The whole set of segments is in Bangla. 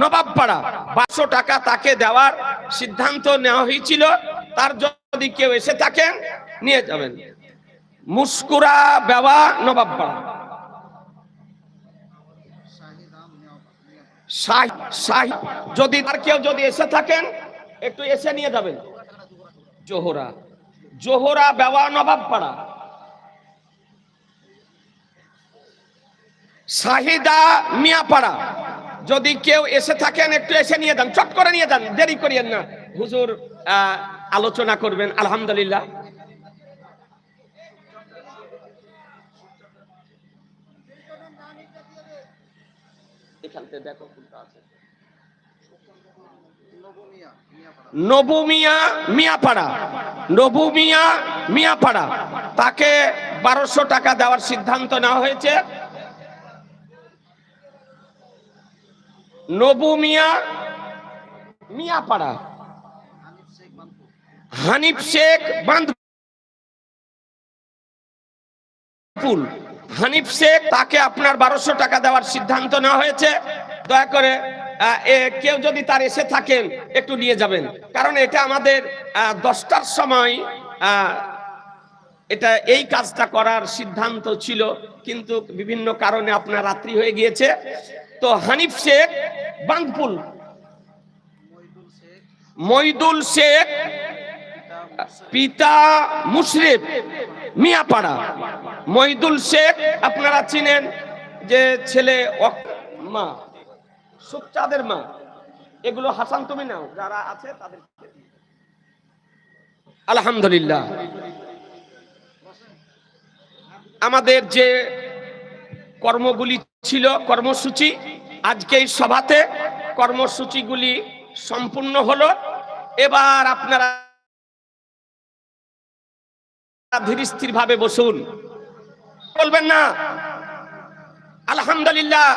নবাবপাড়া। পাঁচশো টাকা তাকে দেওয়ার সিদ্ধান্ত নেওয়া হয়েছিল। তার যদি কেউ এসে থাকেন, নিয়ে যাবেন। মুস্কুরা বেওয়া নবাবপাড়া। যদি তার কেউ যদি এসে থাকেন, একটু এসে নিয়ে যাবেন। জোহরা জোহরা বেওয়া নবাবপাড়া। শাহিদা মিয়াপাড়া। যদি কেউ এসে থাকেন, একটু এসে নিয়ে যান, চট করে নিয়ে যান, দেরি করিয়েন না। হুজুর আলোচনা করবেন, আলহামদুলিল্লাহ। তাকে বারোশো টাকা দেওয়ার সিদ্ধান্ত নেওয়া হয়েছে। নবু মিয়া, মিয়াপাড়া। হানিফ শেখ বান্ধপুল হানিফ শেখ তাকে আপনার বারোশো টাকা দেওয়ার সিদ্ধান্ত নেওয়া হয়েছে। দয়া করে কেউ যদি তার এসে থাকেন, একটু নিয়ে যাবেন। কারণ এটা আমাদের দশটার সময় এটা এই কাজটা করার সিদ্ধান্ত ছিল। কিন্তু বিভিন্ন কারণে আপনার রাত্রি হয়ে গিয়েছে। তো হানিফ শেখ বান্ধপুল মইদুল শেখ, পিতা মুশরিফ, মিয়াপাড়া। মইদুল শেখ, আপনারা চিনেন যে ছেলে মা, সুখচাঁদের মা। এগুলো হাসান তুমি নাও, যারা আছে তাদের আলহামদুলিল্লাহ। আমাদের যে কর্মগুলি ছিল, কর্মসূচি আজকে এই সভাতে কর্মসূচিগুলি সম্পূর্ণ হলো। এবার আপনারা ধীর স্থির ভাবে বসুন। বলবেন না। আলহামদুলিল্লাহ,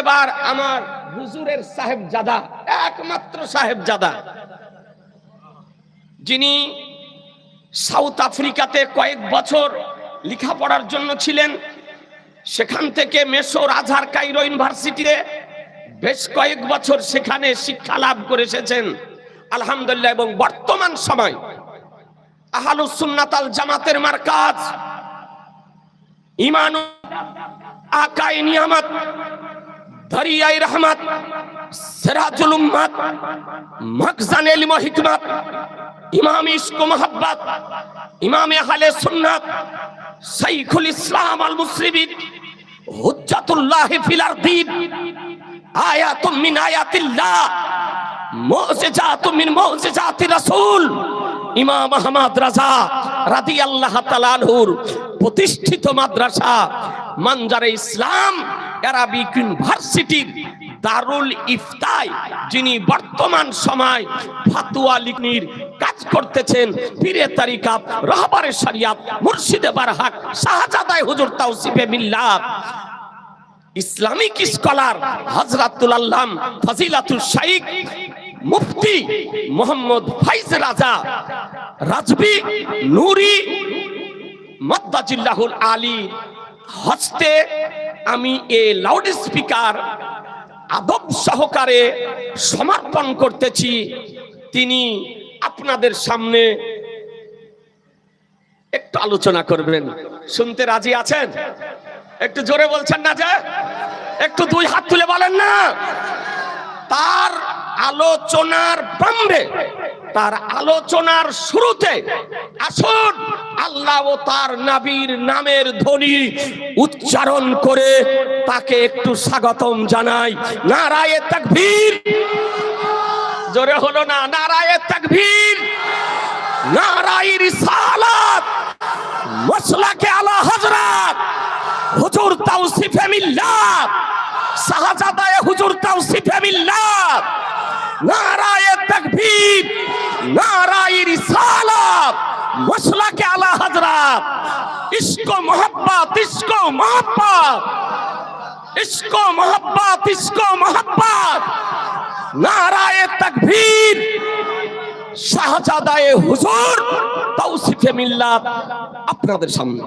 এবার আমার হুজুরের সাহেব জাদা একমাত্র সাহেব জাদা যিনি সাউথ আফ্রিকাতে কয়েক বছর লেখাপড়ার জন্য ছিলেন, সেখান থেকে মেসোর আজহার কাইরো ইউনিভার্সিটিতে বেশ কয়েক বছর সেখানে শিক্ষা লাভ করে এসেছেন। আলহামদুলিল্লাহ, এবং বর্তমান সময় আহালুস সুন্নাতাল জামাতের মার্কাজ, ইমান আকাই নিয়ামত, দরিয়াই রহমত, সিরাজুল উম্মত মখজান ইলম হিকমত, ইমাম ইশক মোহাব্বত, ইমাম আহলে সুন্নাত, শাইখুল ইসলাম আল মুসলিমিন, হুজ্জাতুল্লাহ ফিল আরদিন মিন আয়াতিল্লাহ। ইমাম প্রতিষ্ঠিত মাদ্রাসা মানজারে ইসলাম অ্যারাবিক ইউনিভার্সিটির দারুল ইফতায় যিনি বর্তমান সময় ফাতুয়া লিখনির কাজ করতেছেন পীরে তারিকা রাহবারে শরিয়াত মুর্শিদে বারহাক শাহজাদাই হুজুর তাওসিফে মিল্লাত। ইসলামিক স্কলার হজরাতুল আল্লাম ফজিলাতুল শাইখ মুফতি মোহাম্মদ ফাইজ রাজা রাজবি নুরি মদ্দাজিল্লাহুল আলী হস্তে আমি এ লাউড স্পিকার আদব সহকারে সমর্পণ করতেছি। তিনি আপনাদের সামনে একটু আলোচনা করবেন। শুনতে রাজি আছেন? একটু জোরে বলছেন না যে? একটু দুই হাত তুলে বলেন না। তার আলোচনার প্রাম্বে তার আলোচনার শুরুতে আসুন আল্লাহ ও তার নাবির নামের ধ্বনি উচ্চারণ করে তাকে একটু স্বাগতম জানাই। নারায়ে তাকবীর। জোরে হলো না, নারায়ে তাকবীর। নারায়ে রিসালাত। মসলাকে আলা হযরত হুজুর তাওসিফে মিল্লাত শাহজাদায়ে হুজুর তাওসিফে মিল্লাত নারায়ে তাকবীর, নারায়ে রিসালাত মসলাকে আলা হযরত। ইশক মোহাব্বত ইশক মোহাব্বত। ইশক মোহাব্বত ইশক মোহাব্বত। নারায়ে তাকবীর, শাহজাদায়ে হুজুর তাওসিফে মিল্লাত আপনাদের সামনে।